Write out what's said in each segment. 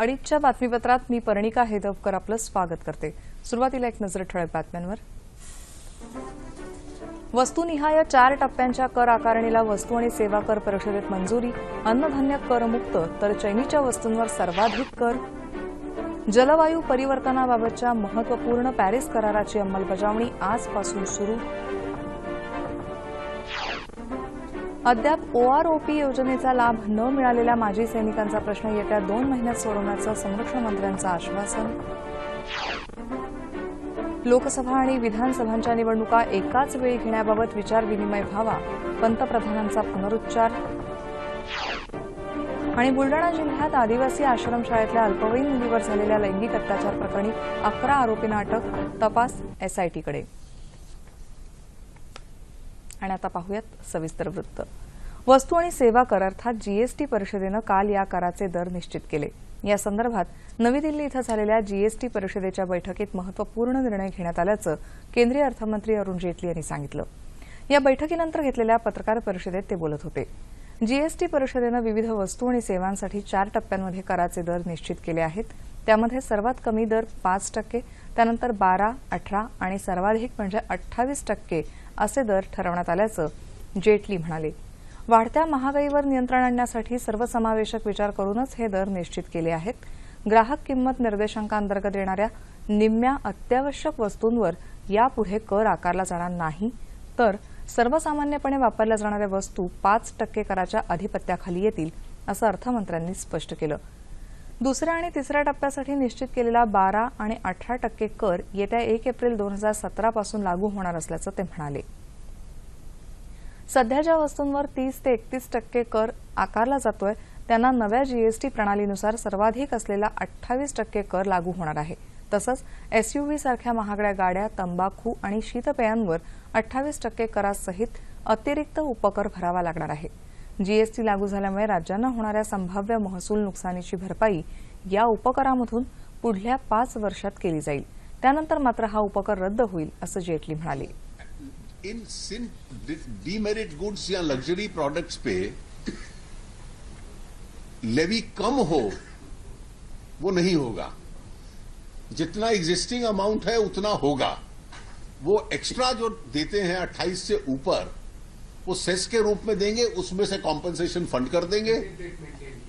अडीचच्या बातमीपत्रात मी पर्णिका हेदवकर आपलं स्वागत करते. सुरुवातीला एक नजर ठळक बातम्यांवर. वस्तुनिहाय चार टप्प्यांच्या कर आकारणीला वस्तू आणि सेवा कर परिषदेत मंजुरी अन्नधान्य करमुक्त तर चैनीच्या वस्तूंवर सर्वाधिक कर. जलवायू परिवर्तनाबाबतच्या महत्त्वपूर्ण पॅरिस कराराची अंमलबजावणी आजपासून सुरू. अद्याप ओआरओपी योजनेचा लाभ न मिळालेल्या माजी सैनिकांचा प्रश्न येत्या दोन महिन्यात सोडवण्याचं संरक्षण मंत्र्यांचं आश्वासन. लोकसभा आणि विधानसभांच्या निवडणुका एकाच वेळी घेण्याबाबत विचारविनिमय व्हावा पंतप्रधानांचा पुनरुच्चार. आणि बुलडाणा जिल्ह्यात आदिवासी आश्रमशाळेतल्या अल्पवयीन मुलीवर झालेल्या लैंगिक अत्याचार प्रकरणी अकरा आरोपींना अटक तपास एसआयटीकडे आणि आता पाहूयात सविस्तर वृत्त. वस्तू आणि सेवा कर अर्थात जीएसटी परिषदेनं काल या कराचे दर निश्चित केले. या संदर्भात नवी दिल्ली इथं झालेल्या जीएसटी परिषदेच्या बैठकीत महत्त्वपूर्ण निर्णय घेण्यात आल्याचं केंद्रीय अर्थमंत्री अरुण जेटली यांनी सांगितलं. या बैठकीनंतर घेतलेल्या पत्रकार परिषदेत ते बोलत होते. जीएसटी परिषदेनं विविध वस्तू आणि सेवांसाठी चार टप्प्यांमध्ये कराचे दर निश्चित केले आहेत. त्यामध्ये सर्वात कमी दर पाच टक्के त्यानंतर बारा अठरा आणि सर्वाधिक म्हणजे अठ्ठावीस टक्के असे दर ठरवण्यात आल्याचं जेटली म्हणाले. वाढत्या महागाईवर नियंत्रण आणण्यासाठी सर्वसमावेशक विचार करूनच हे दर निश्चित केले आहेत. ग्राहक किंमत निर्देशांकांतर्गत येणाऱ्या निम्म्या अत्यावश्यक वस्तूंवर यापुढे कर आकारला जाणार नाही. तर सर्वसामान्यपणे वापरल्या जाणाऱ्या वस्तू पाच टक्के कराच्या अधिपत्याखाली येतील असं अर्थमंत्र्यांनी स्पष्ट केलं. दुसऱ्या आणि तिसऱ्या टप्प्यासाठी निश्चित केलेला बारा आणि अठरा टक्के कर येत्या एक एप्रिल दोन हजार सतरापासून लागू होणार असल्याचं ते म्हणाले. सध्या ज्या वस्तूंवर तीस ते एकतीस टक्के कर आकारला जातोय. त्यांना नव्या जीएसटी प्रणालीनुसार सर्वाधिक असलेला अठ्ठावीस टक्के कर लागू होणार आहे. तसंच एसयूव्ही सारख्या महागड्या गाड्या तंबाखू आणि शीतपेयांवर अठ्ठावीस टक्के करासहित अतिरिक्त उपकर भरावा लागणार आहे. जीएसटी लागू झाल्यामुळे राज्यांना होणाऱ्या संभाव्य महसूल नुकसानीची भरपाई या उपकरामधून पुढल्या पाच वर्षात केली जाईल. त्यानंतर मात्र हा उपकर रद्द होईल असं जेटली म्हणाले. इन सिन डीमेरिट गुड्स या लग्जरी प्रोडक्ट्स पे लेवी कम हो, वो नहीं होगा। जितना एग्जिस्टिंग अमाउंट है, उतना होगा। वो एक्स्ट्रा जो देते हैं 28 से ऊपर, वो सेस के रूप में देंगे, उसमें से कॉम्पेंसेशन फंड कर देंगे,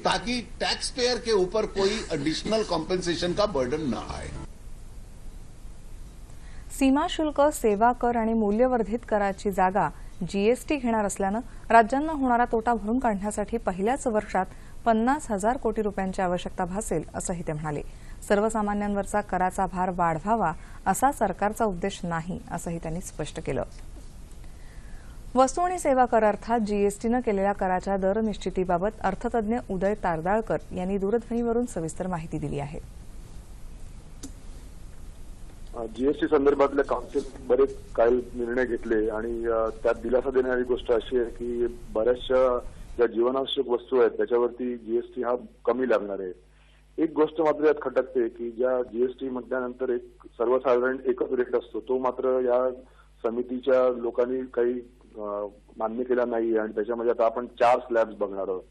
ताकि टैक्स पेयर के ऊपर कोई एडिशनल कॉम्पेंसेशन का बर्डन ना आए। सीमा शुल्क सेवा कर आणि मूल्यवर्धित कराची जागा जीएसटी घेणार असल्यानं राज्यांना होणारा तोटा भरून काढण्यासाठी पहिल्याच वर्षात पन्नास हजार कोटी रुपयांची आवश्यकता भासेल असंही ते म्हणाले. सर्वसामान्यांवरचा कराचा भार वाढवावा असा सरकारचा उद्देश नाही असंही त्यांनी स्पष्ट केलं. वस्तू आणि सेवा कर अर्थात जीएसटीनं केलेल्या कराच्या दर निश्चितीबाबत अर्थतज्ञ उदय तारदाळकर यांनी दूरध्वनीवरून सविस्तर माहिती दिली आहे. जीएसटी संदर्भातल्या काउन्सिल बरेच काही निर्णय घेतले आणि त्यात दिलासा देणारी गोष्ट अशी आहे की बऱ्याचशा ज्या जीवनावश्यक वस्तू आहेत त्याच्यावरती जीएसटी हा कमी लागणार आहे. एक गोष्ट मात्र यात खटकते की ज्या जीएसटी म्हटल्यानंतर एक सर्वसाधारण एकच रेट असतो तो मात्र या समितीच्या लोकांनी काही मान्य केला नाही आणि त्याच्यामध्ये आता आपण चार स्लॅब्स बघणार आहोत.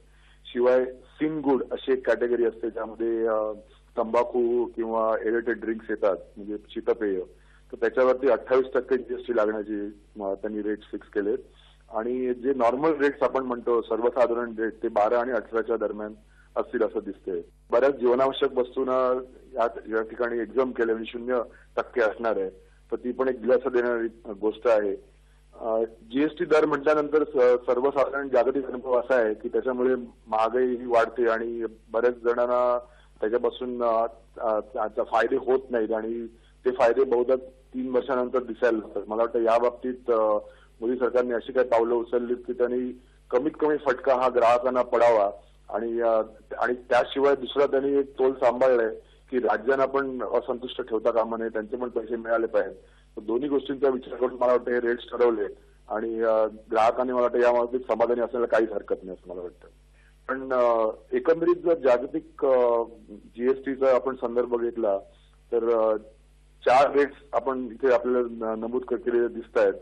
शिवाय सिन गुड अशी एक कॅटेगरी असते ज्यामध्ये तंबाखू किंवा एरेटेड ड्रिंक्स येतात म्हणजे शीतपेय तर त्याच्यावरती अठ्ठावीस टक्के जीएसटी लागण्याची त्यांनी रेट फिक्स केलेत. आणि जे नॉर्मल रेट्स आपण म्हणतो सर्वसाधारण रेट ते बारा आणि अठराच्या दरम्यान असतील असं दिसतंय. बऱ्याच जीवनावश्यक वस्तूंना या ठिकाणी एक्झाम केले म्हणजे शून्य टक्के असणार आहे. तर ती पण एक दिलासा देणारी गोष्ट आहे. जीएसटी दर म्हटल्यानंतर सर्वसाधारण जागतिक अनुभव असा आहे की त्याच्यामुळे महागाई ही वाढते आणि बऱ्याच जणांना त्याच्यापासून फायदे होत नाहीत आणि ते फायदे बहुधा तीन वर्षानंतर दिसायला लागतात. मला वाटतं या बाबतीत मोदी सरकारने अशी काही पावलं उचललीत की त्यांनी कमीत कमी फटका हा ग्राहकांना पडावा आणि आणि त्याशिवाय दुसरा त्यांनी एक तोल सांभाळलाय की राज्यांना पण असंतुष्ट ठेवता कामा नये त्यांचे पण पैसे मिळाले पाहिजेत. दोन्ही गोष्टींचा विचार करून मला वाटतं हे रेट्स ठरवले आणि ग्राहकांनी मला वाटतं या बाबतीत समाधानी असण्याला काहीच हरकत नाही असं मला वाटतं. पण एकंदरीत जर जागतिक जीएसटीचा आपण संदर्भ घेतला तर चार रेट्स आपण इथे आपल्याला न- नमूद केलेले दिसत आहेत.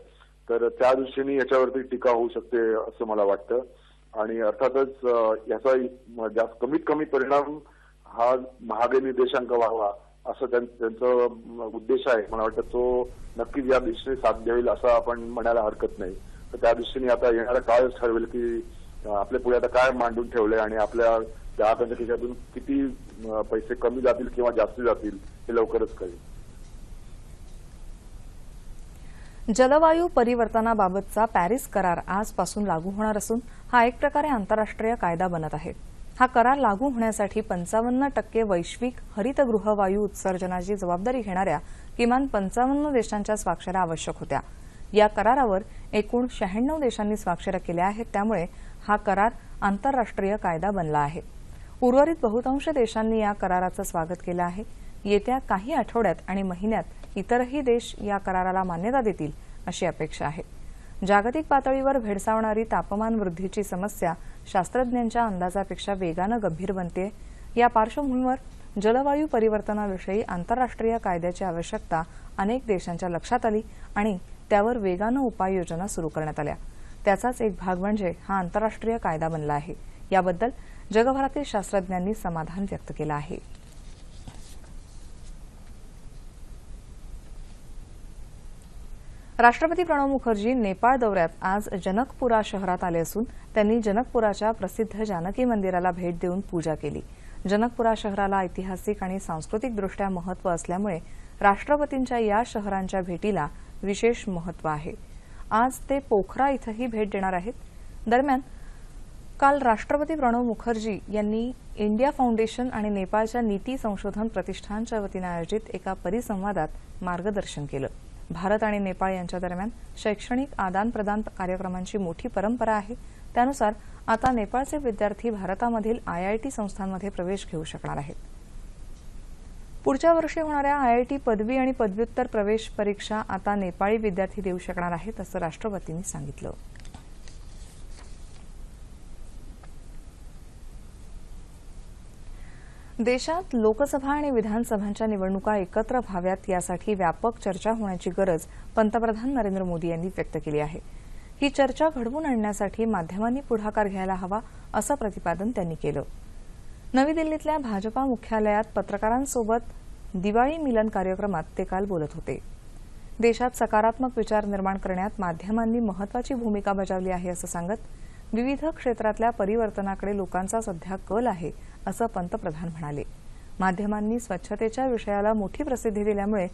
तर त्या दृष्टीने याच्यावरती टीका होऊ शकते असं मला वाटतं. आणि अर्थातच याचा जास्त कमीत कमी परिणाम हा महागाई निर्देशांक व्हावा असं त्यां- त्यांचं उद्देश आहे. मला वाटतं तो नक्कीच या दिशेने साथ होईल असं आपण म्हणायला हरकत नाही. तर त्या दृष्टीने आता येणारा काळच ठरवेल की आपल्या पुढे आता काय मांडून ठेवले आणि आपल्या ग्राहकांच्या खिशातून किती पैसे कमी जातील किंवा जास्त जातील हे लवकरच कळेल. जलवायू परिवर्तनाबाबतचा पॅरिस करार आजपासून लागू होणार असून हा एक प्रकारे आंतरराष्ट्रीय कायदा बनत आहे. हा करार लागू होण्यासाठी पंचावन्न टक्के वैश्विक हरितगृह वायू उत्सर्जनाची जबाबदारी घेणाऱ्या किमान पंचावन्न देशांच्या स्वाक्षऱ्या आवश्यक होत्या. या करारावर एकूण शहाण्णव देशांनी स्वाक्षऱ्या केल्या आहेत त्यामुळे हा करार आंतरराष्ट्रीय कायदा बनला आहे. उर्वरित बहुतांश देशांनी या कराराचं स्वागत केलं आहे. येत्या काही आठवड्यात आणि महिन्यात इतरही देश या कराराला मान्यता देतील अशी अपेक्षा आहे. जागतिक पातळीवर भेडसावणारी तापमान वृद्धीची समस्या शास्त्रज्ञांच्या अंदाजापेक्षा वेगानं गंभीर बनते या पार्श्वभूमीवर जलवायू परिवर्तनाविषयी आंतरराष्ट्रीय कायद्याची आवश्यकता अनेक देशांच्या लक्षात आली आणि त्यावर वेगानं उपाययोजना सुरू करण्यात आल्या. त्याचाच एक भाग म्हणजे हा आंतरराष्ट्रीय कायदा बनला आहे. याबद्दल जगभरातील शास्त्रज्ञांनी समाधान व्यक्त केलं आहे. राष्ट्रपती प्रणव मुखर्जी नेपाळ दौऱ्यात आज जनकपुरा शहरात आले असून त्यांनी जनकपुराच्या प्रसिद्ध जानकी मंदिराला भेट देऊन पूजा केली. जनकपुरा शहराला ऐतिहासिक आणि सांस्कृतिकदृष्ट्या महत्त्व असल्यामुळे राष्ट्रपतींच्या या शहरांच्या भेटीला विशेष महत्त्व आहे. आज ते पोखरा इथंही भेट देणार आहेत. दरम्यान काल राष्ट्रपती प्रणव मुखर्जी यांनी इंडिया फाउंडेशन आणि नेपाळच्या नीती संशोधन प्रतिष्ठानच्या वतीनं आयोजित एका परिसंवादात मार्गदर्शन केलं. भारत आणि नेपाळ यांच्या दरम्यान शैक्षणिक आदानप्रदान कार्यक्रमांची मोठी परंपरा आहे. त्यानुसार आता नेपाळचे विद्यार्थी भारतामधील आयआयटी संस्थांमध्ये प्रवेश घेऊ शकणार आहेत. पुढच्या वर्षी होणाऱ्या आयआयटी पदवी आणि पदव्युत्तर प्रवेश परीक्षा आता नेपाळी विद्यार्थी देऊ शकणार आहेत असं राष्ट्रपतींनी सांगितलं. देशात लोकसभा आणि विधानसभांच्या निवडणुका एकत्र व्हाव्यात यासाठी व्यापक चर्चा होण्याची गरज पंतप्रधान नरेंद्र मोदी यांनी व्यक्त केली आहे. ही चर्चा घडवून आणण्यासाठी माध्यमांनी पुढाकार घ्यायला हवा असं प्रतिपादन त्यांनी केलं. नवी दिल्लीतल्या भाजपा मुख्यालयात पत्रकारांसोबत दिवाळी मिलन कार्यक्रमात ते काल बोलत होते. देशात सकारात्मक विचार निर्माण करण्यात माध्यमांनी महत्वाची भूमिका बजावली आहे असं सांगत विविध क्षेत्रातल्या परिवर्तनाकडे लोकांचा सध्या कल आहे असं पंतप्रधान म्हणाले. माध्यमांनी स्वच्छतेच्या विषयाला मोठी प्रसिद्धी दिल्यामुळे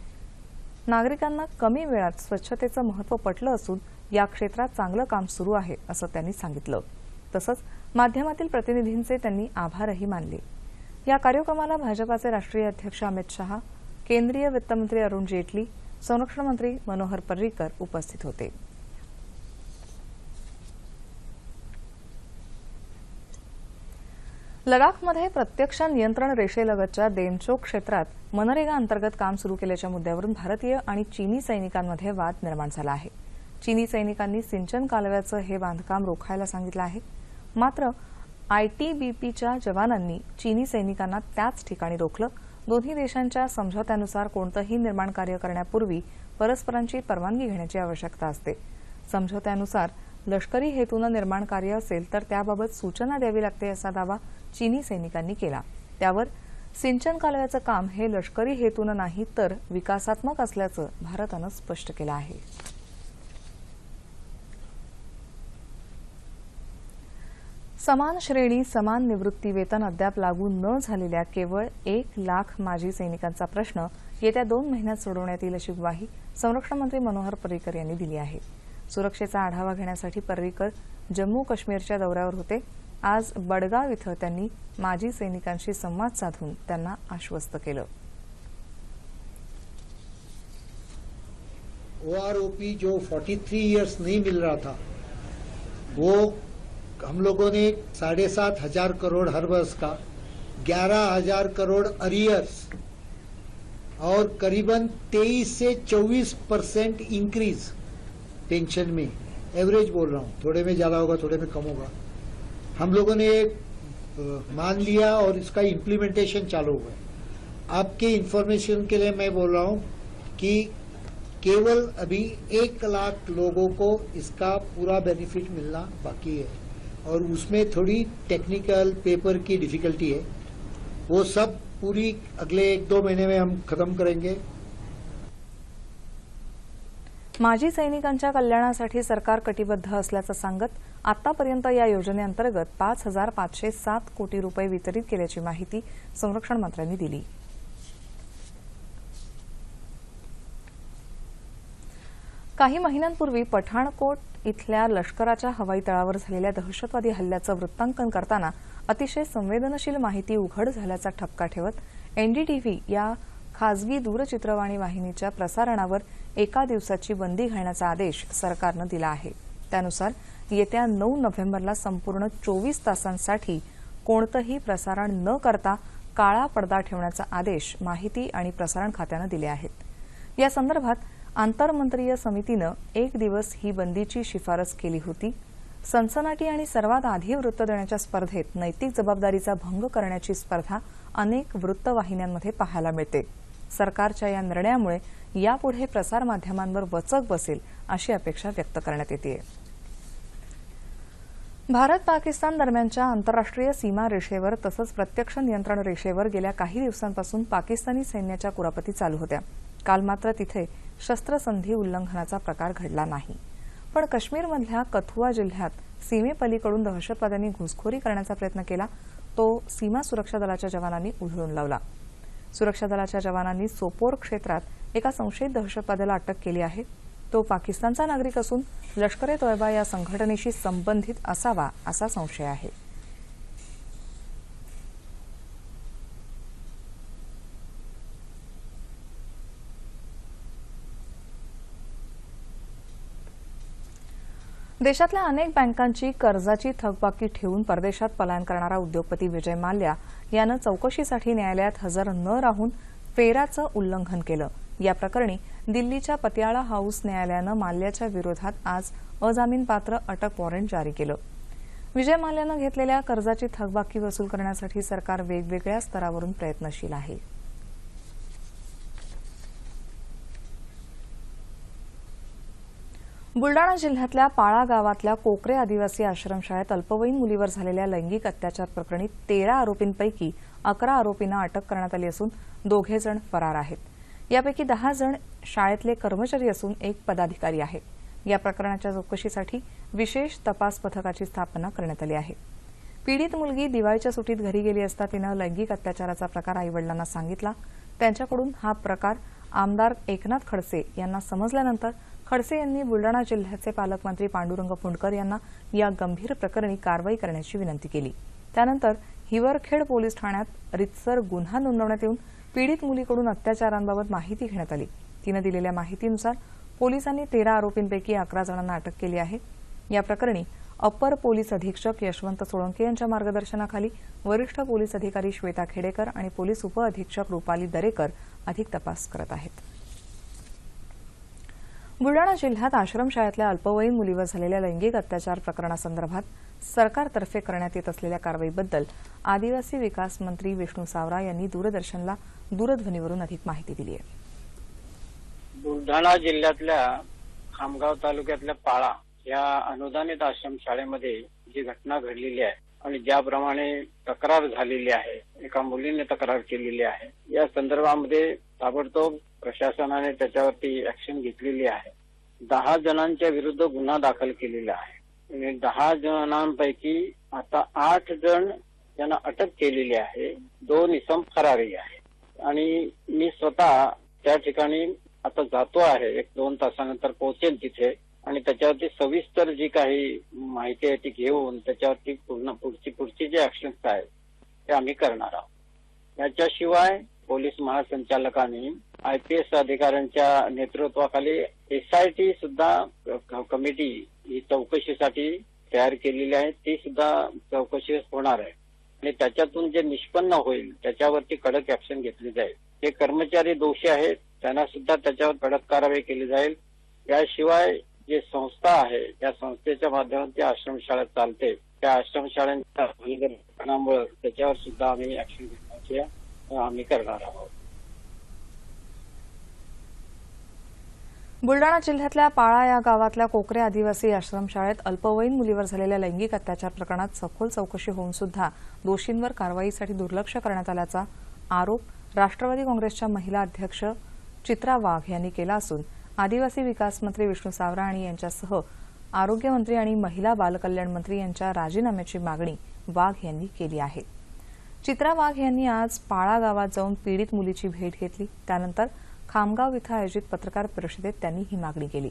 नागरिकांना कमी वेळात स्वच्छतेचं महत्त्व पटलं असून या क्षेत्रात चांगलं काम सुरू आहे असं त्यांनी सांगितलं. तसंच माध्यमातील प्रतिनिधींचे त्यांनी आभारही मानले. या कार्यक्रमाला भाजपाचे राष्ट्रीय अध्यक्ष अमित शहा केंद्रीय वित्तमंत्री अरुण जेटली संरक्षण मंत्री मनोहर पर्रीकर उपस्थित होते. लडाखमध्ये प्रत्यक्ष नियंत्रण रेषेलगतच्या देनचोक क्षेत्रात मनरेगा अंतर्गत काम सुरू केल्याच्या मुद्द्यावरून भारतीय आणि चीनी सैनिकांमध्ये वाद निर्माण झाला आहे. चीनी सैनिकांनी सिंचन कालव्याचं हे बांधकाम रोखायला सांगितलं आहे. मात्र आयटीबीपीच्या जवानांनी चीनी सैनिकांना त्याच ठिकाणी रोखलं. दोन्ही देशांच्या समझोत्यानुसार कोणतंही निर्माण कार्य करण्यापूर्वी परस्परांची परवानगी घेण्याची आवश्यकता असते. समझोत्यानुसार लष्करी हेतूनं निर्माण कार्य असेल तर त्याबाबत सूचना द्यावी लागते असा दावा चीनी सैनिकांनी केला. त्यावर सिंचन कालव्याचं काम हे लष्करी हेतूनं नाही तर विकासात्मक असल्याचं भारतानं स्पष्ट केलं आहे. समान श्रेणी समान निवृत्ती वेतन अद्याप लागू न झालेल्या केवळ एक लाख माजी सैनिकांचा प्रश्न येत्या दोन महिन्यात सोडवण्यात येईल अशी ग्वाही संरक्षण मंत्री मनोहर पर्रीकर यांनी दिली आहे. सुरक्षेचा आढावा घेण्यासाठी पर्रीकर जम्मू काश्मीरच्या दौऱ्यावर होते. आज बडगाव इथं त्यांनी माजी सैनिकांशी संवाद साधून त्यांना आश्वस्त केलं. ओआरओपी जो 43 इयर्स नहीं मिल रहा था वो हम लोगों ने साढ़े सात हज़ार करोड़ हर वर्ष का, ग्यारह हज़ार करोड़ अरियर्स और करीबन 23 से 24 परसेंट इंक्रीज पेंशन में। एवरेज बोल रहा हूँ, थोड़े में ज़्यादा होगा, थोड़े में कम होगा। हम लोगों ने मान लिया और इसका इम्प्लीमेंटेशन चालू हुआ है। आपके इंफॉर्मेशन के लिए मैं बोल रहा हूँ कि केवल अभी एक लाख लोगों को इसका पूरा बेनिफिट मिलना बाकी है। और उसमें थोड़ी टेक्निकल पेपर की डिफिकल्टी है। वो सब पूरी अगले एक दो महीने में हम खत्म करेंगे। माजी सैनिकांच्या कल्याणासाठी सरकार कटिबद्ध असल्याचं सांगत आतापर्यंत या योजनेअंतर्गत पाच हजार पाचशे सात कोटी रुपये वितरित केल्याची माहिती संरक्षण मंत्र्यांनी दिली. काही महिन्यांपूर्वी पठाणकोट इथल्या लष्कराच्या हवाई तळावर झालेल्या दहशतवादी हल्ल्याचं वृत्तांकन करताना अतिशय संवेदनशील माहिती उघड झाल्याचा ठपका ठेवत एनडीटीव्ही या खासगी दूरचित्रवाणी वाहिनीच्या प्रसारणावर एका दिवसाची बंदी घालण्याचा आदेश सरकारनं दिला आहे. त्यानुसार येत्या नऊ नोव्हेंबरला संपूर्ण चोवीस तासांसाठी कोणतंही प्रसारण न करता काळा पडदा ठेवण्याचा आदेश माहिती आणि प्रसारण खात्यानं दिले आहेत. या संदर्भात आंतरमंत्रीय समितीनं एक दिवस ही बंदीची शिफारस केली होती. सनसनाटी आणि सर्वात आधी वृत्त देण्याच्या स्पर्धेत नैतिक जबाबदारीचा भंग करण्याची स्पर्धा अनेक वृत्तवाहिन्यांमध्ये पाहायला मिळते. सरकारच्या या निर्णयामुळे यापुढे प्रसारमाध्यमांवर वचक बसेल अशी अपेक्षा व्यक्त करण्यात येते भारत पाकिस्तान दरम्यानच्या आंतरराष्ट्रीय सीमा रेषेवर तसंच प्रत्यक्ष नियंत्रण रेषेवर गेल्या काही दिवसांपासून पाकिस्तानी सैन्याच्या कुरापती चालू होत्या. काल मात्र तिथे शस्त्रसंधी उल्लंघनाचा प्रकार घडला नाही. पण काश्मीरमधल्या कथुआ जिल्ह्यात सीमेपलीकडून दहशतवाद्यांनी घुसखोरी करण्याचा प्रयत्न केला तो सीमा सुरक्षा दलाच्या जवानांनी उधळून लावला. सुरक्षा दलाच्या जवानांनी सोपोर क्षेत्रात एका संशयित दहशतवाद्याला अटक केली आहे. तो पाकिस्तानचा नागरिक असून लष्कर ए तोयबा या संघटनेशी संबंधित असावा असा संशय आहे. देशातल्या अनेक बँकांची कर्जाची थकबाकी ठेवून परदेशात पलायन करणारा उद्योगपती विजय माल्या यानं चौकशीसाठी न्यायालयात हजर न राहून फेराचं उल्लंघन केलं. या प्रकरणी दिल्लीच्या पतियाळा हाऊस न्यायालयानं माल्याच्या विरोधात आज अजामीनपात्र अटक वॉरंट जारी केलं. विजय माल्यानं घेतलेल्या कर्जाची थकबाकी वसूल करण्यासाठी सरकार वेगवेगळ्या स्तरावरून प्रयत्नशील आहे. बुलडाणा जिल्ह्यातल्या पाळा गावातल्या कोकरे आदिवासी आश्रमशाळेत अल्पवयीन मुलीवर झालेल्या लैंगिक अत्याचार प्रकरणी तेरा आरोपींपैकी अकरा आरोपींना अटक करण्यात आली असून दोघे जण फरार आहेत. यापैकी दहा जण शाळेतले कर्मचारी असून एक पदाधिकारी आहे. या प्रकरणाच्या चौकशीसाठी विशेष तपास पथकाची स्थापना करण्यात आली आहे. पीडित मुलगी दिवाळीच्या सुटीत घरी गेली असता तिनं लैंगिक अत्याचाराचा प्रकार आईवडिलांना सांगितला. त्यांच्याकडून हा प्रकार आमदार एकनाथ खडसे यांना समजल्यानंतर खडसे यांनी बुलडाणा जिल्ह्याचे पालकमंत्री पांडुरंग फुंडकर यांना या गंभीर प्रकरणी कारवाई करण्याची विनंती केली. त्यानंतर हिवरखेड पोलीस ठाण्यात रितसर गुन्हा नोंदवण्यात येऊन पीडित मुलीकडून अत्याचारांबाबत माहिती घेण्यात आली. तिनं दिलेल्या माहितीनुसार पोलिसांनी तेरा आरोपींपैकी अकरा जणांना अटक केली आहे. या प्रकरणी अप्पर पोलीस अधीक्षक यशवंत सोळंके यांच्या मार्गदर्शनाखाली वरिष्ठ पोलीस अधिकारी श्वेता खेडेकर आणि पोलीस उपअधीक्षक रुपाली दरेकर अधिक तपास करत आहेत. बुलडाणा जिल्ह्यात आश्रमशाळेतल्या अल्पवयीन मुलीवर झालेल्या लैंगिक अत्याचार प्रकरणासंदर्भात सरकारतर्फे करण्यात येत असलेल्या कारवाईबद्दल आदिवासी विकास मंत्री विष्णू सावरा यांनी दूरदर्शनला दूरध्वनीवरून अधिक माहिती दिली आहे. बुलढाणा जिल्ह्यातल्या खामगाव तालुक्यातल्या पाळा या अनुदानित आश्रम शाळेमध्ये जी घटना घडलेली आहे आणि ज्याप्रमाणे तक्रार झालेली आहे एका मुलीने तक्रार केलेली आहे या संदर्भामध्ये ताबडतोब प्रशासनाने त्याच्यावरती ऍक्शन घेतलेली आहे. दहा जणांच्या विरुद्ध गुन्हा दाखल केलेला आहे. आणि दहा जणांपैकी आता आठ जण यांना अटक केलेली आहे. दोन इसम फरारी आहे. आणि मी स्वतः त्या ठिकाणी आता जातो आहे. एक दोन तासानंतर पोहोचेल तिथे. आणि त्याच्यावरती सविस्तर जी काही माहिती आहे ती घेऊन त्याच्यावरती पूर्ण पुढची पुढची जे ऍक्शन्स आहेत ते आम्ही करणार आहोत. याच्याशिवाय पोलीस महासंचालकांनी आय पी एस अधिकाऱ्यांच्या नेतृत्वाखाली एसआयटी सुद्धा कमिटी ही चौकशीसाठी तयार केलेली आहे. ती सुद्धा चौकशी होणार आहे. आणि त्याच्यातून जे निष्पन्न होईल त्याच्यावरती कडक ऍक्शन घेतली जाईल. जे कर्मचारी दोषी आहेत त्यांना सुद्धा त्याच्यावर कडक कारवाई केली जाईल. याशिवाय जे संस्था आहे त्या संस्थेच्या माध्यमातून आश्रमशाळा चालते. त्या आश्रमशाळांच्या त्याच्यावर सुद्धा आम्ही ऍक्शन घेण्याची अं, आम्ही करणार आहोत. बुलडाणा जिल्ह्यातल्या पाळा या गावातल्या कोकरे आदिवासी आश्रमशाळेत अल्पवयीन मुलीवर झालेल्या लैंगिक अत्याचार प्रकरणात सखोल चौकशी होऊन सुद्धा दोषींवर कारवाईसाठी दुर्लक्ष करण्यात आल्याचा आरोप राष्ट्रवादी काँग्रेसच्या महिला अध्यक्ष चित्रा वाघ यांनी केला असून आदिवासी विकास मंत्री विष्णू सावराणी यांच्यासह आरोग्यमंत्री आणि महिला बालकल्याण मंत्री यांच्या राजीनाम्याची मागणी वाघ यांनी केली आहे. चित्रा वाघ यांनी आज पाळा गावात जाऊन पीडित मुलीची भेट घेतली. त्यानंतर खामगाव इथं आयोजित पत्रकार परिषदेत त्यांनी ही मागणी केली.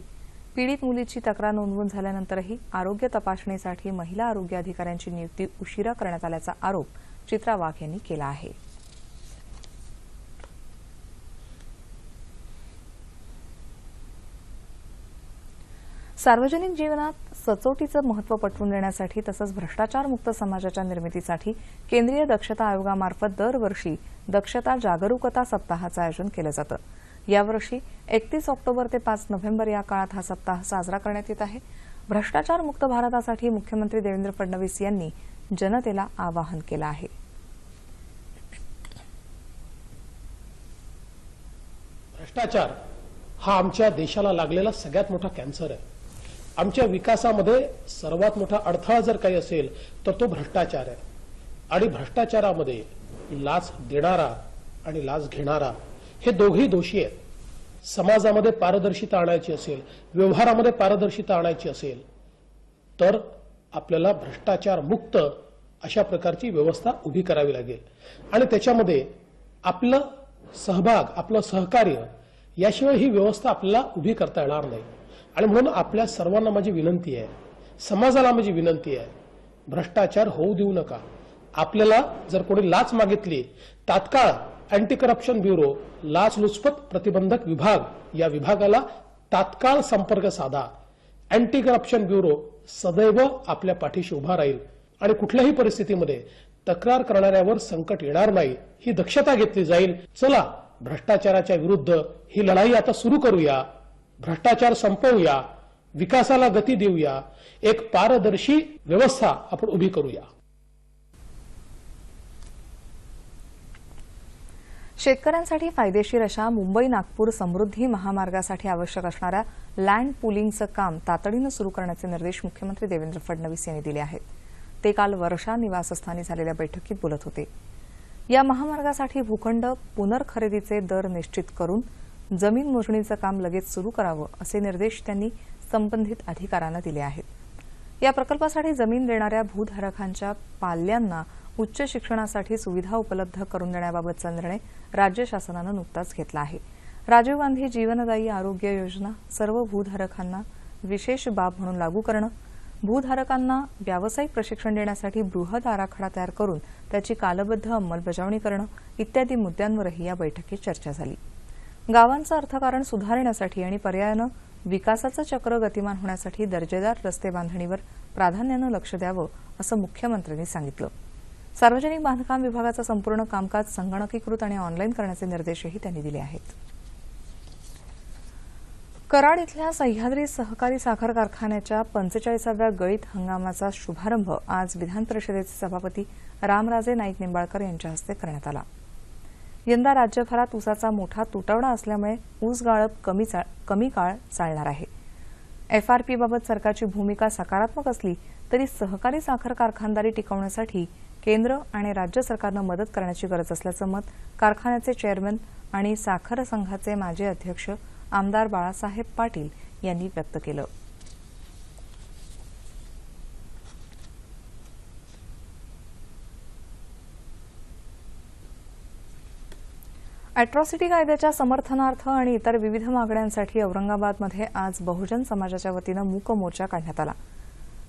पीडित मुलीची तक्रार नोंदवून झाल्यानंतरही आरोग्य तपासणीसाठी महिला आरोग्य अधिकाऱ्यांची नियुक्ती उशिरा करण्यात आल्याचा आरोप चित्रा वाघ यांनी केला आहे. सार्वजनिक जीवनात सचोटीचं महत्त्व पटवून देण्यासाठी तसंच भ्रष्टाचारमुक्त समाजाच्या निर्मितीसाठी केंद्रीय दक्षता आयोगामार्फत दरवर्षी दक्षता जागरूकता सप्ताहाचं आयोजन केलं जातं. यावर्षी एकतीस ऑक्टोबर ते पाच नोव्हेंबर या काळात हा सप्ताह साजरा करण्यात येत आहे. भ्रष्टाचारमुक्त भारतासाठी मुख्यमंत्री देवेंद्र फडणवीस यांनी जनतेला आवाहन केलं आहे. भ्रष्टाचार हा आमच्या देशाला लागलेला सगळ्यात मोठा कॅन्सर आहे. आमच्या विकासामध्ये सर्वात मोठा अडथळा जर काही असेल तर तो भ्रष्टाचार आहे. आणि भ्रष्टाचारामध्ये लाच देणारा आणि लाच घेणारा हे दोघेही दोषी आहेत. समाजामध्ये पारदर्शिता आणायची असेल व्यवहारामध्ये पारदर्शिता आणायची असेल तर आपल्याला भ्रष्टाचार मुक्त अशा प्रकारची व्यवस्था उभी करावी लागेल. आणि त्याच्यामध्ये आपलं सहभाग आपलं सहकार्य याशिवाय ही व्यवस्था आपल्याला उभी करता येणार नाही. आणि म्हणून आपल्या सर्वांना माझी विनंती आहे समाजाला माझी विनंती आहे भ्रष्टाचार होऊ देऊ नका. आपल्याला जर कोणी लाच मागितली तात्काळ अँटी करप्शन ब्युरो लाचलुचपत प्रतिबंधक विभाग या विभागाला तात्काळ संपर्क साधा. अँटी करप्शन ब्युरो सदैव आपल्या पाठीशी उभा राहील आणि कुठल्याही परिस्थितीमध्ये तक्रार करणाऱ्यावर संकट येणार नाही ही दक्षता घेतली जाईल. चला भ्रष्टाचाराच्या विरुद्ध ही लढाई आता सुरू करूया. भ्रष्टाचार संपवूया विकासाला गती देऊया एक पारदर्शी व्यवस्था आपण उभी करूया. शेतकऱ्यांसाठी फायदेशीर अशा मुंबई नागपूर समृद्धी महामार्गासाठी आवश्यक असणाऱ्या लँड पुलिंगचं काम तातडीनं सुरू करण्याचे निर्देश मुख्यमंत्री देवेंद्र फडणवीस यांनी दिले आहेत. ते काल वर्षा निवासस्थानी झालेल्या बैठकीत बोलत होते. या महामार्गासाठी भूखंड पुनर्खरेदीचे दर निश्चित करून जमीन मोजणीचं काम लगेच सुरू करावं असे निर्देश त्यांनी संबंधित अधिकाऱ्यांना दिले आहेत. या प्रकल्पासाठी जमीन देणाऱ्या भूधारकांच्या पाल्यांना उच्च शिक्षणासाठी सुविधा उपलब्ध करून देण्याबाबतचा निर्णय राज्य शासनानं नुकताच घेतला आहे. राजीव गांधी जीवनदायी आरोग्य योजना सर्व भूधारकांना विशेष बाब म्हणून लागू करणं भूधारकांना व्यावसायिक प्रशिक्षण देण्यासाठी बृहद आराखडा तयार करून त्याची कालबद्ध अंमलबजावणी करणं इत्यादी मुद्द्यांवरही या बैठकीत चर्चा झाली. गावांचं अर्थकारण सुधारण्यासाठी आणि पर्यायानं विकासाचं चक्र गतिमान होण्यासाठी दर्जेदार रस्ते बांधणीवर प्राधान्यानं लक्ष द्यावं असं मुख्यमंत्र्यांनी सांगितलं. सार्वजनिक बांधकाम विभागाचं संपूर्ण कामकाज संगणकीकृत आणि ऑनलाईन करण्याचे निर्देशही त्यांनी दिले आहेत. कराड इथल्या सह्याद्री सहकारी साखर कारखान्याच्या पंचेचाळीसाव्या गळीत हंगामाचा शुभारंभ आज विधान परिषदेचे सभापती रामराजे नाईक निंबाळकर यांच्या हस्ते करण्यात आला. यंदा राज्यभरात ऊसाचा मोठा तुटवडा असल्यामुळे ऊस गाळप कमी कमी काळ चालणार आहे. एफआरपीबाबत सरकारची भूमिका सकारात्मक असली तरी सहकारी साखर कारखानदारी टिकवण्यासाठी केंद्र आणि राज्य सरकारनं मदत करण्याची गरज असल्याचं मत कारखान्याचे चेअरमन आणि साखर संघाचे माजी अध्यक्ष आमदार बाळासाहेब पाटील यांनी व्यक्त केलं. अॅट्रॉसिटी कायद्याच्या समर्थनार्थ आणि इतर विविध मागण्यांसाठी औरंगाबादमध्ये आज बहुजन समाजाच्या वतीनं मूक मोर्चा काढण्यात आला.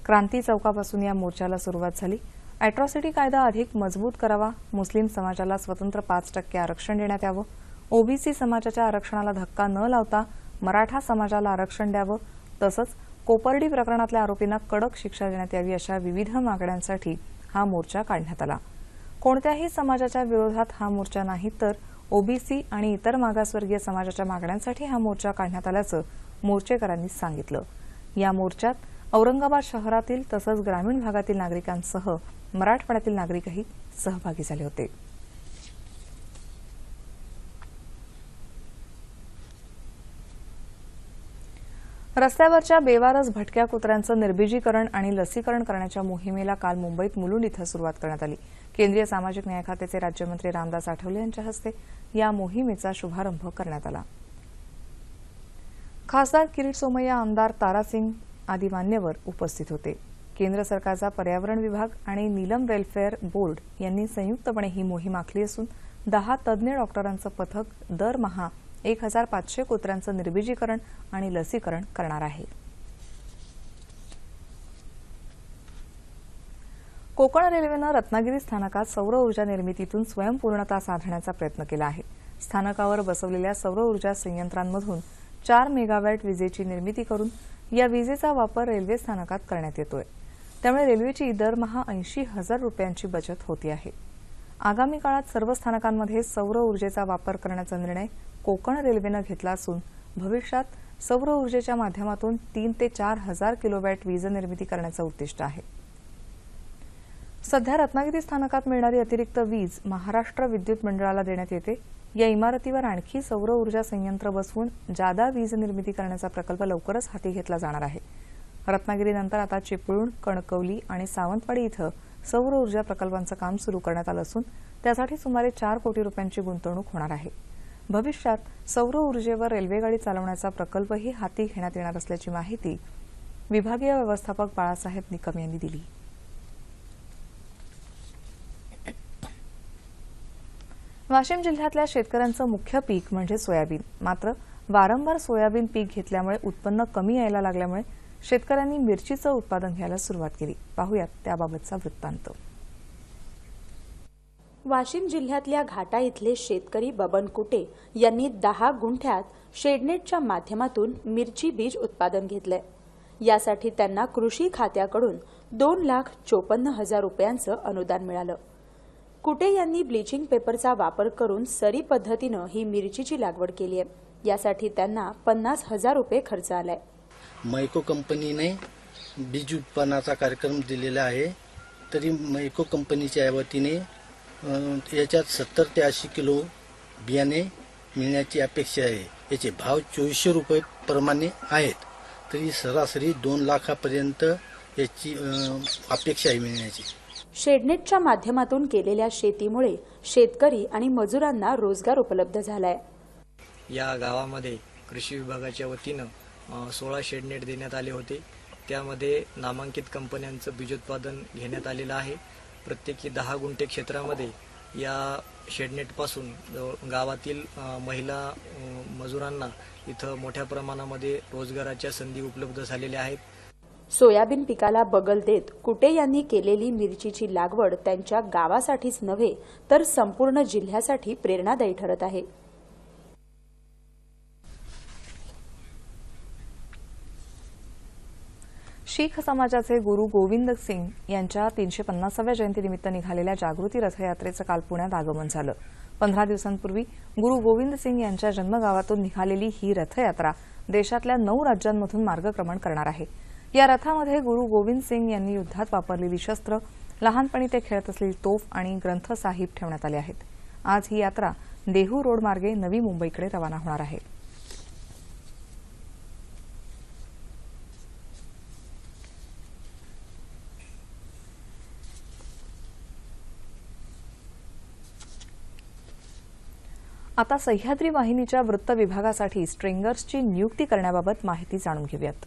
क्रांती चौकापासून या मोर्चाला सुरुवात झाली. अॅट्रॉसिटी कायदा अधिक मजबूत करावा मुस्लिम समाजाला स्वतंत्र पाच टक्के आरक्षण देण्यात यावं ओबीसी समाजाच्या आरक्षणाला धक्का न लावता मराठा समाजाला आरक्षण द्यावं तसंच कोपर्डी प्रकरणातल्या आरोपींना कडक शिक्षा देण्यात यावी अशा विविध मागण्यांसाठी हा मोर्चा काढण्यात आला. कोणत्याही समाजाच्या विरोधात हा मोर्चा नाही तर ओबीसी आणि इतर मागासवर्गीय समाजाच्या मागण्यांसाठी हा मोर्चा काढण्यात आल्याचं मोर्चेकरांनी सांगितलं. या मोर्चात औरंगाबाद शहरातील तसंच ग्रामीण भागातील नागरिकांसह मराठवाड्यातील नागरिकही सहभागी झाले होते. रस्त्यावरच्या बेवारस भटक्या कुत्र्यांचं निर्बीजीकरण आणि लसीकरण करण्याच्या मोहिमेला काल मुंबईत मुलुंड इथं सुरुवात करण्यात आली. केंद्रीय सामाजिक न्याय खात्याचे राज्यमंत्री रामदास आठवले यांच्या हस्ते या मोहिमेचा शुभारंभ करण्यात आला. खासदार किरीट सोमय्या आमदार तारासिंग आदी मान्यवर उपस्थित होते. केंद्र सरकारचा पर्यावरण विभाग आणि नीलम वेलफेअर बोर्ड यांनी संयुक्तपणे ही मोहीम आखली असून दहा तज्ज्ञ डॉक्टरांचं पथक दरमहा एक हजार पाचशे कुत्र्यांचं निर्बीजीकरण आणि लसीकरण करणार आहे. कोकण रेल्वेनं रत्नागिरी स्थानकात सौर ऊर्जा निर्मितीतून स्वयंपूर्णता साधण्याचा प्रयत्न केला आहे. स्थानकावर बसवलेल्या सौर ऊर्जा संयंत्रांमधून चार मेगावॅट विजेची निर्मिती करून या विजेचा वापर रेल्वे स्थानकात करण्यात येतोय. त्यामुळे रेल्वेची दरमहा ऐंशी हजार रुपयांची बचत होती आहे. आगामी काळात सर्व स्थानकांमध्ये सौर ऊर्जेचा वापर करण्याचा निर्णय कोकण रेल्वेनं घेतला असून भविष्यात सौर ऊर्जेच्या माध्यमातून तीन ते चार हजार किलोवॅट वीज निर्मिती करण्याचं उद्दिष्ट आहे. सध्या रत्नागिरी स्थानकात मिळणारी अतिरिक्त वीज महाराष्ट्र विद्युत मंडळाला देण्यात येते. या इमारतीवर आणखी सौर ऊर्जा संयंत्र बसवून जादा वीज निर्मिती करण्याचा प्रकल्प लवकरच हाती घेतला जाणार आहे. रत्नागिरीनंतर आता चिपळूण कणकवली आणि सावंतवाडी इथं सौर ऊर्जा प्रकल्पांचं काम सुरू करण्यात आलं असून त्यासाठी सुमारे चार कोटी रुपयांची गुंतवणूक होणार आहे. भविष्यात सौर ऊर्जेवर रेल्वेगाडी चालवण्याचा प्रकल्पही हाती घेण्यात येणार असल्याची माहिती विभागीय व्यवस्थापक बाळासाहेब निकम यांनी दिली. वाशिम जिल्ह्यातल्या शेतकऱ्यांचं मुख्य पीक म्हणजे सोयाबीन. मात्र वारंवार सोयाबीन पीक घेतल्यामुळे उत्पन्न कमी यायला लागल्यामुळे शेतकऱ्यांनी मिरचीचं उत्पादन घ्यायला सुरुवात केली. पाहुयात त्याबाबतचा वृत्तांत. वाशिम जिल्ह्यातल्या घाटा इथले शेतकरी बबन कुटे यांनी दहा गुंठ्यात शेडनेटच्या माध्यमातून मिरची बीज उत्पादन घेतलंय. यासाठी त्यांना कृषी खात्याकडून दोन लाख चोपन्न हजार रुपयांचं अनुदान मिळालं. कुटे यांनी ब्लिचिंग पेपरचा वापर करून सरी पद्धतीनं ही मिरचीची लागवड केली आहे. यासाठी त्यांना पन्नास हजार रुपये खर्च आलाय. मैको कंपनीने बीज उत्पन्नाचा कार्यक्रम दिलेला आहे. तरी मैको कंपनीच्या वतीने अं, याच्यात सत्तर ते ऐंशी किलो बियाणे मिळण्याची अपेक्षा आहे. याचे भाव चोवीसशे रुपये प्रमाणे आहेत. तरी सरासरी दोन लाखापर्यंत याची अं, अपेक्षा आहे मिळण्याची. शेडनेटच्या माध्यमातून केलेल्या शेतीमुळे शेतकरी आणि मजुरांना रोजगार उपलब्ध झालाय. या गावामध्ये कृषी विभागाच्या वतीनं सोळा शेडनेट देण्यात आले होते. त्यामध्ये नामांकित कंपन्यांचं बीजोत्पादन घेण्यात आलेलं आहे. प्रत्येकी दहा गुंठे क्षेत्रामध्ये या शेडनेटपासून जवळ- गावातील महिला मजुरांना इथं मोठ्या प्रमाणामध्ये रोजगाराच्या संधी उपलब्ध झालेल्या आहेत. सोयाबीन पिकाला बगल देत कुटे यांनी केलेली मिरचीची लागवड त्यांच्या गावासाठीच नव्हे तर संपूर्ण जिल्ह्यासाठी प्रेरणादायी ठरत आहे. शीख समाजाचे गुरु गोविंद सिंग यांच्या तीनशे पन्नासाव्या जयंतीनिमित्त निघालेल्या जागृती रथयात्रेचं काल पुण्यात आगमन झालं. पंधरा दिवसांपूर्वी गुरु गोविंद सिंग यांच्या जन्मगावातून निघालेली ही रथयात्रा देशातल्या नऊ राज्यांमधून मार्गक्रमण करणार आहे. या रथामध्ये गुरु गोविंद सिंग यांनी युद्धात वापरलेली शस्त्र लहानपणी ते खेळत असलेली तोफ आणि ग्रंथ साहिब ठेवण्यात आले आहेत. आज ही यात्रा देहू रोड मार्गे नवी मुंबईकडे रवाना होणार आहे. आता सह्याद्री वाहिनीच्या वृत्त विभागासाठी स्ट्रिंगर्सची नियुक्ती करण्याबाबत माहिती जाणून घेऊयात.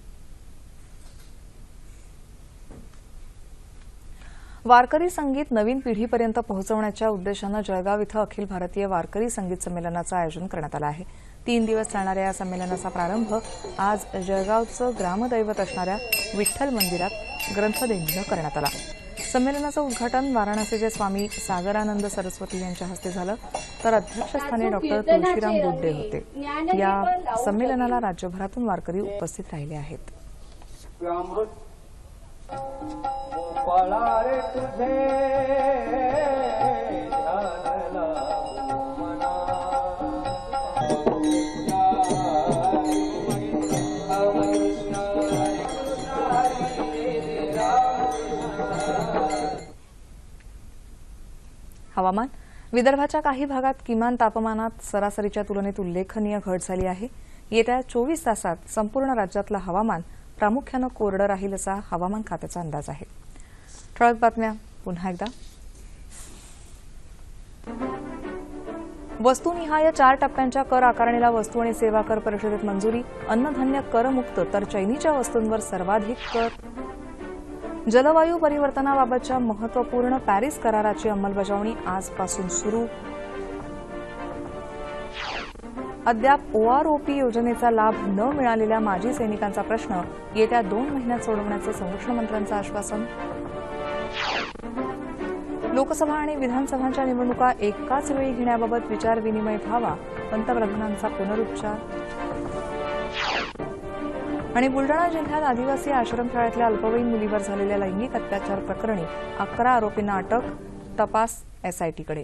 वारकरी संगीत नवीन पिढीपर्यंत पोहोचवण्याच्या उद्देशानं जळगाव इथं अखिल भारतीय वारकरी संगीत संमेलनाचं आयोजन करण्यात आलं आहे. तीन दिवस चालणाऱ्या या संमेलनाचा प्रारंभ आज जळगावचं ग्रामदैवत असणाऱ्या विठ्ठल मंदिरात ग्रंथदिंडीनं करण्यात आला. संमेलनाचं उद्घाटन वाराणसीचे स्वामी सागरानंद सरस्वती यांच्या हस्ते झालं. तर अध्यक्षस्थानी डॉक्टर तुळशीराम गुड्डे होते. या संमेलनाला राज्यभरातून वारकरी उपस्थित राहिले आहेत. हवामान. विदर्भाच्या काही भागात किमान तापमानात सरासरीच्या तुलनेत उल्लेखनीय घट झाली आहे. येत्या चोवीस तासात संपूर्ण राज्यातलं हवामान प्रामुख्यानं कोरडं राहील असा हवामान खात्याचा अंदाज आहे. ठळक बातम्या पुन्हा एकदा. वस्तुनिहाय चार टप्प्यांच्या कर आकारणीला वस्तू आणि सेवा कर परिषदेत मंजुरी अन्नधान्य करमुक्त तर चैनीच्या वस्तूंवर सर्वाधिक कर. जलवायू परिवर्तनाबाबतच्या महत्त्वपूर्ण पॅरिस कराराची अंमलबजावणी आजपासून सुरू. अद्याप ओआरओपी योजनेचा लाभ न मिळालेल्या माजी सैनिकांचा प्रश्न येत्या दोन महिन्यात सोडवण्याचं संरक्षण मंत्र्यांचं आश्वासन. लोकसभा आणि विधानसभांच्या निवडणुका एकाच वेळी घेण्याबाबत विचारविनिमय व्हावा पंतप्रधानांचा पुनरुच्चार. आणि बुलडाणा जिल्ह्यात आदिवासी आश्रमशाळेतल्या अल्पवयीन मुलीवर झालेल्या लैंगिक अत्याचार प्रकरणी अकरा आरोपींना अटक तपास एसआयटीकडे